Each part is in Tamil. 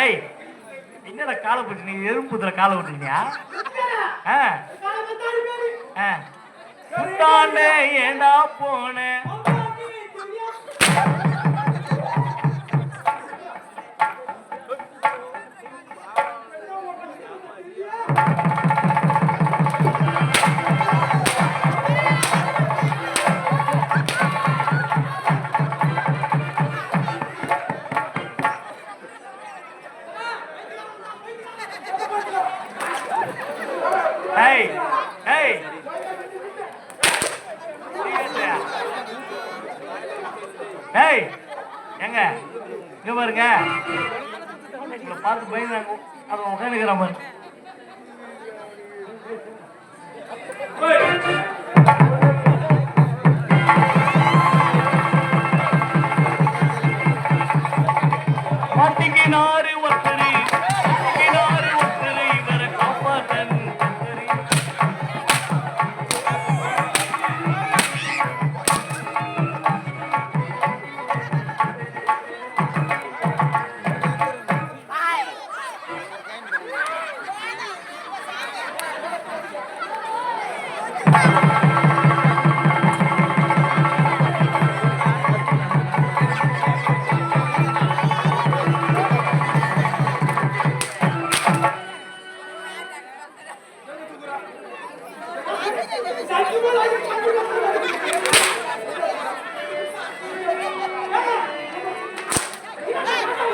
ஏய் என்னடா காலை போட்டு நீ எறும்புத்துல காலை விட்டுருக்கியா ஆ. புத்தாண்டே ஏண்டா போனேன் பார்த்து பயந்தாங்க அவன் உட்காந்துக்கிற மாதிரி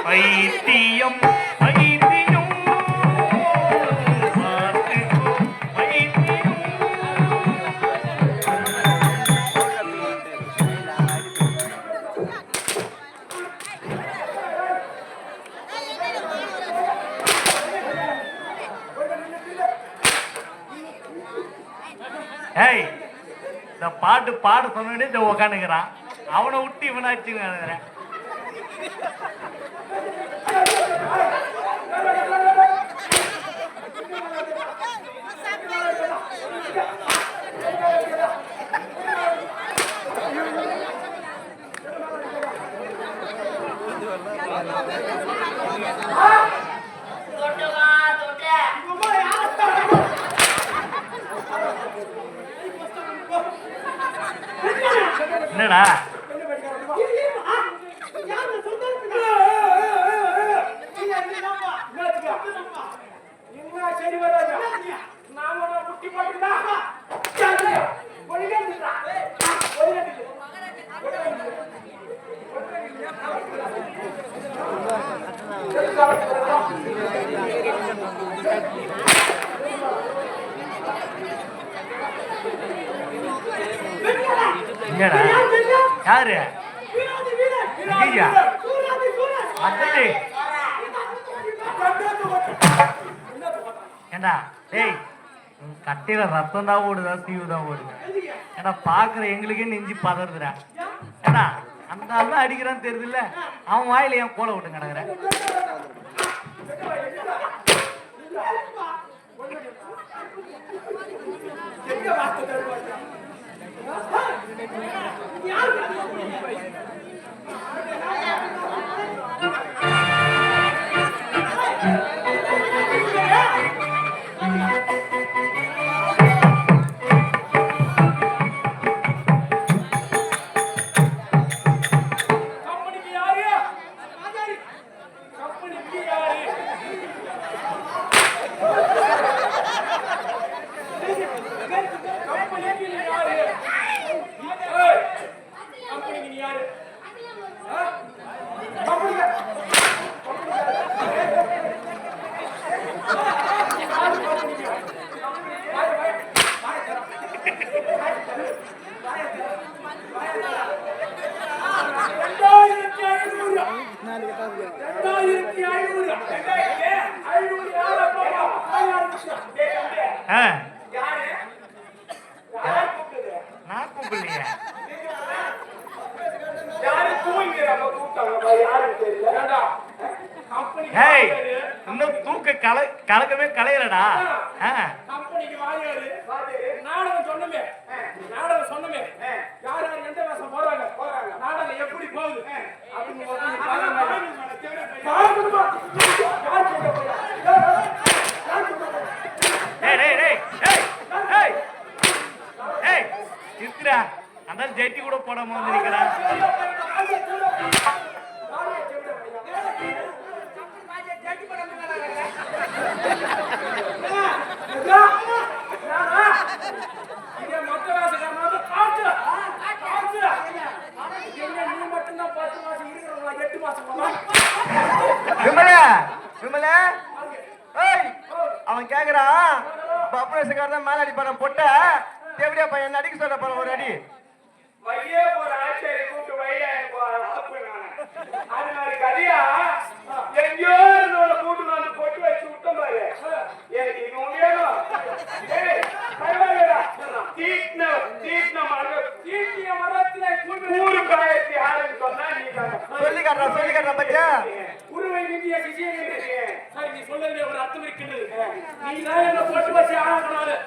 பைத்தியம். பாட சொன்னே இந்த உக்காந்துக்கிறான். அவனை விட்டு இவனாச்சுங்க என்னடா Thank you. என்னடா யாரு? ஐயா. அத்தடி ஏண்டா? டேய் உன் கட்டையில ரத்தம் தான் ஓடுதா சீவு தான் ஓடுது? ஏன்னா பாக்குற எங்களுக்கே நெஞ்சு பதறுதுடா. ஏண்டா அந்த ஆள் தான் அடிக்கிறான்னு தெரியுதுல்ல? அவன் வாயில ஏன் கோலை விட்டு கிடக்குற. கம்பெனிக்கு கம்பெனி ஏய் இன்னும் தூக்க கல கலக்கமே கலையலடா. ஆ. எட்டு மாசம் போனா? விமல. விமல அவன் கேக்குறான். பப்ரேஷக்கார தான் மேல அடிப்பான பொட்ட பையன் அடிக்க சொல்ல போற ஒரு அடி. வையே போற ஆச்சரிய கூட்டு வையா நானு. அது மாதிரி கதையா? எங்கேயோ இருந்து உன்னை கூட்டு வந்து பொட்டு வச்சு விட்டோம் பாரு எனக்கு இது வேணும். பரவாயில்லைடா. தீட்டின தீட்டின மரம் தீட்டிய மரத்துல கூறு காயத்தி யாருன்னு சொன்னா நீ சொல்லி காட்டுறான் சொல்லி பச்சா விஜயம் சரி நீ சொல்லவே ஒரு அர்த்தம் இருக்கின்றது. நீ தான் என்ன போட்டு வச்சு ஆகணும்